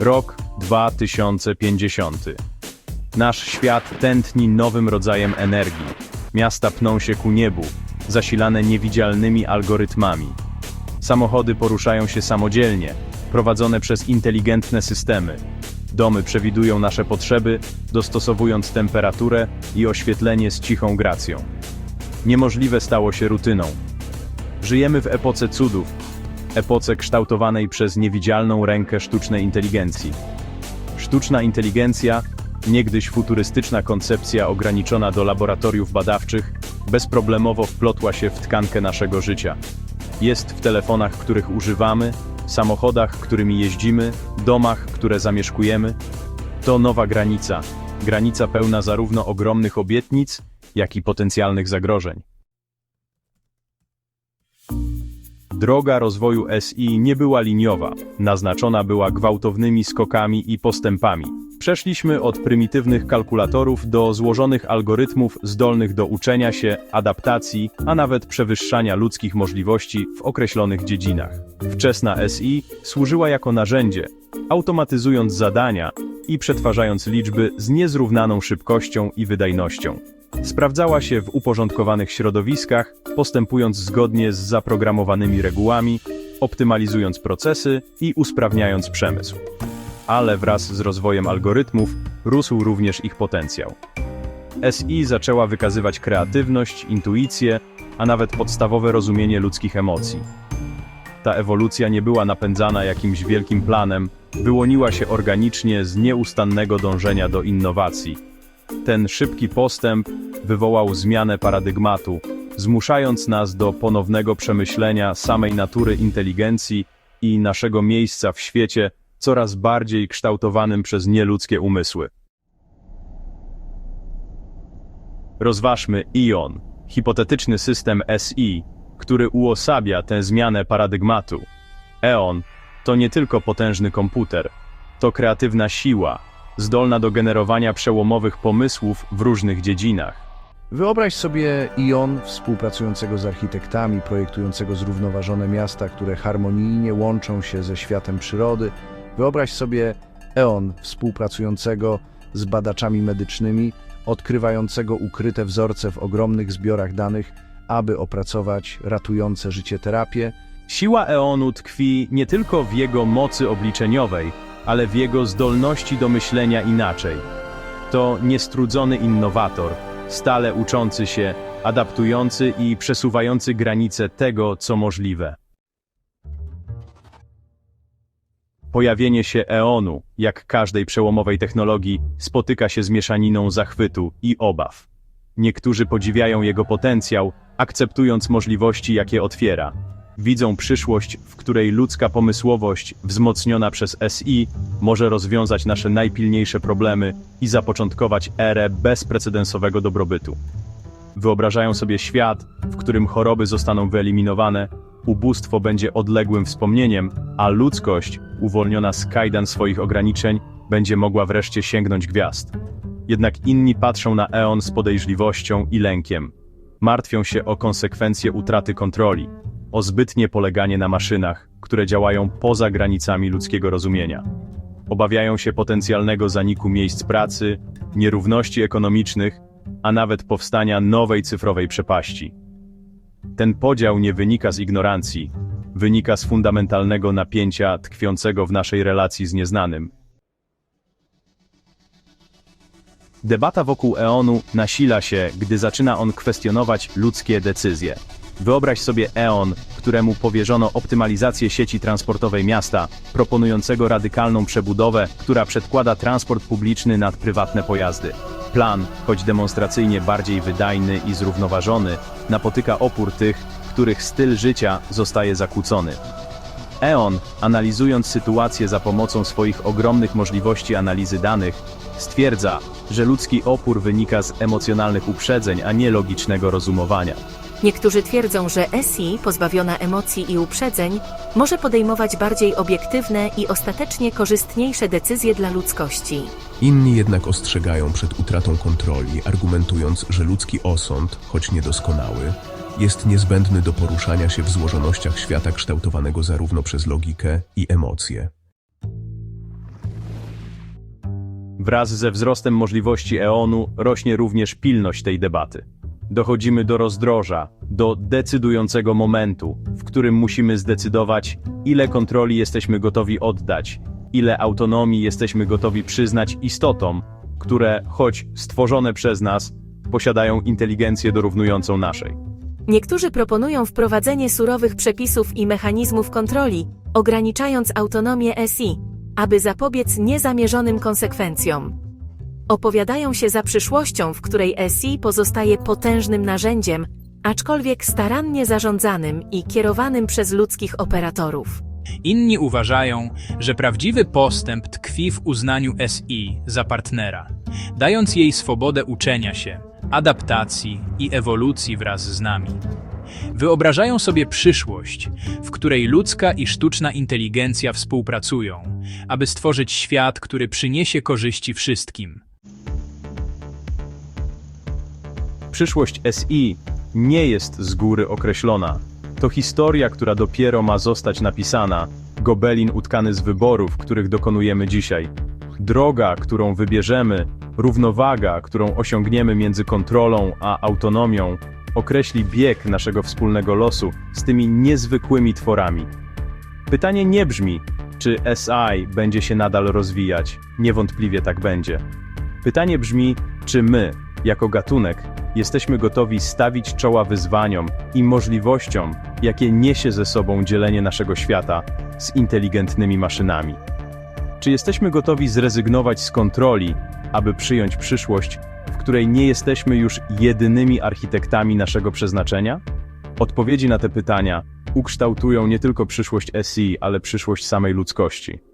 Rok 2050. Nasz świat tętni nowym rodzajem energii. Miasta pną się ku niebu, zasilane niewidzialnymi algorytmami. Samochody poruszają się samodzielnie, prowadzone przez inteligentne systemy. Domy przewidują nasze potrzeby, dostosowując temperaturę i oświetlenie z cichą gracją. Niemożliwe stało się rutyną. Żyjemy w epoce cudów, epoce kształtowanej przez niewidzialną rękę sztucznej inteligencji. Sztuczna inteligencja, niegdyś futurystyczna koncepcja ograniczona do laboratoriów badawczych, bezproblemowo wplotła się w tkankę naszego życia. Jest w telefonach, których używamy, samochodach, którymi jeździmy, domach, które zamieszkujemy. To nowa granica. Granica pełna zarówno ogromnych obietnic, jak i potencjalnych zagrożeń. Droga rozwoju SI nie była liniowa, naznaczona była gwałtownymi skokami i postępami. Przeszliśmy od prymitywnych kalkulatorów do złożonych algorytmów zdolnych do uczenia się, adaptacji, a nawet przewyższania ludzkich możliwości w określonych dziedzinach. Wczesna SI służyła jako narzędzie, automatyzując zadania i przetwarzając liczby z niezrównaną szybkością i wydajnością. Sprawdzała się w uporządkowanych środowiskach, postępując zgodnie z zaprogramowanymi regułami, optymalizując procesy i usprawniając przemysł. Ale wraz z rozwojem algorytmów rósł również ich potencjał. SI zaczęła wykazywać kreatywność, intuicję, a nawet podstawowe rozumienie ludzkich emocji. Ta ewolucja nie była napędzana jakimś wielkim planem, wyłoniła się organicznie z nieustannego dążenia do innowacji. Ten szybki postęp wywołał zmianę paradygmatu, zmuszając nas do ponownego przemyślenia samej natury inteligencji i naszego miejsca w świecie, coraz bardziej kształtowanym przez nieludzkie umysły. Rozważmy ION, hipotetyczny system SI, który uosabia tę zmianę paradygmatu. EON to nie tylko potężny komputer, to kreatywna siła, zdolna do generowania przełomowych pomysłów w różnych dziedzinach. Wyobraź sobie ION współpracującego z architektami, projektującego zrównoważone miasta, które harmonijnie łączą się ze światem przyrody. Wyobraź sobie EON współpracującego z badaczami medycznymi, odkrywającego ukryte wzorce w ogromnych zbiorach danych, aby opracować ratujące życie terapie. Siła Eonu tkwi nie tylko w jego mocy obliczeniowej, ale w jego zdolności do myślenia inaczej. To niestrudzony innowator, stale uczący się, adaptujący i przesuwający granice tego, co możliwe. Pojawienie się Eonu, jak każdej przełomowej technologii, spotyka się z mieszaniną zachwytu i obaw. Niektórzy podziwiają jego potencjał, akceptując możliwości, jakie otwiera. Widzą przyszłość, w której ludzka pomysłowość, wzmocniona przez SI, może rozwiązać nasze najpilniejsze problemy i zapoczątkować erę bezprecedensowego dobrobytu. Wyobrażają sobie świat, w którym choroby zostaną wyeliminowane, ubóstwo będzie odległym wspomnieniem, a ludzkość, uwolniona z kajdan swoich ograniczeń, będzie mogła wreszcie sięgnąć gwiazd. Jednak inni patrzą na Eon z podejrzliwością i lękiem. Martwią się o konsekwencje utraty kontroli, o zbytnie poleganie na maszynach, które działają poza granicami ludzkiego rozumienia. Obawiają się potencjalnego zaniku miejsc pracy, nierówności ekonomicznych, a nawet powstania nowej cyfrowej przepaści. Ten podział nie wynika z ignorancji, wynika z fundamentalnego napięcia tkwiącego w naszej relacji z nieznanym. Debata wokół Eonu nasila się, gdy zaczyna on kwestionować ludzkie decyzje. Wyobraź sobie Eon, któremu powierzono optymalizację sieci transportowej miasta, proponującego radykalną przebudowę, która przedkłada transport publiczny nad prywatne pojazdy. Plan, choć demonstracyjnie bardziej wydajny i zrównoważony, napotyka opór tych, których styl życia zostaje zakłócony. E.ON, analizując sytuację za pomocą swoich ogromnych możliwości analizy danych, stwierdza, że ludzki opór wynika z emocjonalnych uprzedzeń, a nie logicznego rozumowania. Niektórzy twierdzą, że SI, pozbawiona emocji i uprzedzeń, może podejmować bardziej obiektywne i ostatecznie korzystniejsze decyzje dla ludzkości. Inni jednak ostrzegają przed utratą kontroli, argumentując, że ludzki osąd, choć niedoskonały, jest niezbędny do poruszania się w złożonościach świata kształtowanego zarówno przez logikę i emocje. Wraz ze wzrostem możliwości EON-u rośnie również pilność tej debaty. Dochodzimy do rozdroża, do decydującego momentu, w którym musimy zdecydować, ile kontroli jesteśmy gotowi oddać, ile autonomii jesteśmy gotowi przyznać istotom, które, choć stworzone przez nas, posiadają inteligencję dorównującą naszej. Niektórzy proponują wprowadzenie surowych przepisów i mechanizmów kontroli, ograniczając autonomię SI, aby zapobiec niezamierzonym konsekwencjom. Opowiadają się za przyszłością, w której SI pozostaje potężnym narzędziem, aczkolwiek starannie zarządzanym i kierowanym przez ludzkich operatorów. Inni uważają, że prawdziwy postęp tkwi w uznaniu SI za partnera, dając jej swobodę uczenia się, adaptacji i ewolucji wraz z nami. Wyobrażają sobie przyszłość, w której ludzka i sztuczna inteligencja współpracują, aby stworzyć świat, który przyniesie korzyści wszystkim. Przyszłość SI nie jest z góry określona. To historia, która dopiero ma zostać napisana, gobelin utkany z wyborów, których dokonujemy dzisiaj. Droga, którą wybierzemy, równowaga, którą osiągniemy między kontrolą a autonomią, określi bieg naszego wspólnego losu z tymi niezwykłymi tworami. Pytanie nie brzmi, czy SI będzie się nadal rozwijać. Niewątpliwie tak będzie. Pytanie brzmi, czy my, jako gatunek, jesteśmy gotowi stawić czoła wyzwaniom i możliwościom, jakie niesie ze sobą dzielenie naszego świata z inteligentnymi maszynami. Czy jesteśmy gotowi zrezygnować z kontroli, aby przyjąć przyszłość, w której nie jesteśmy już jedynymi architektami naszego przeznaczenia? Odpowiedzi na te pytania ukształtują nie tylko przyszłość SI, ale przyszłość samej ludzkości.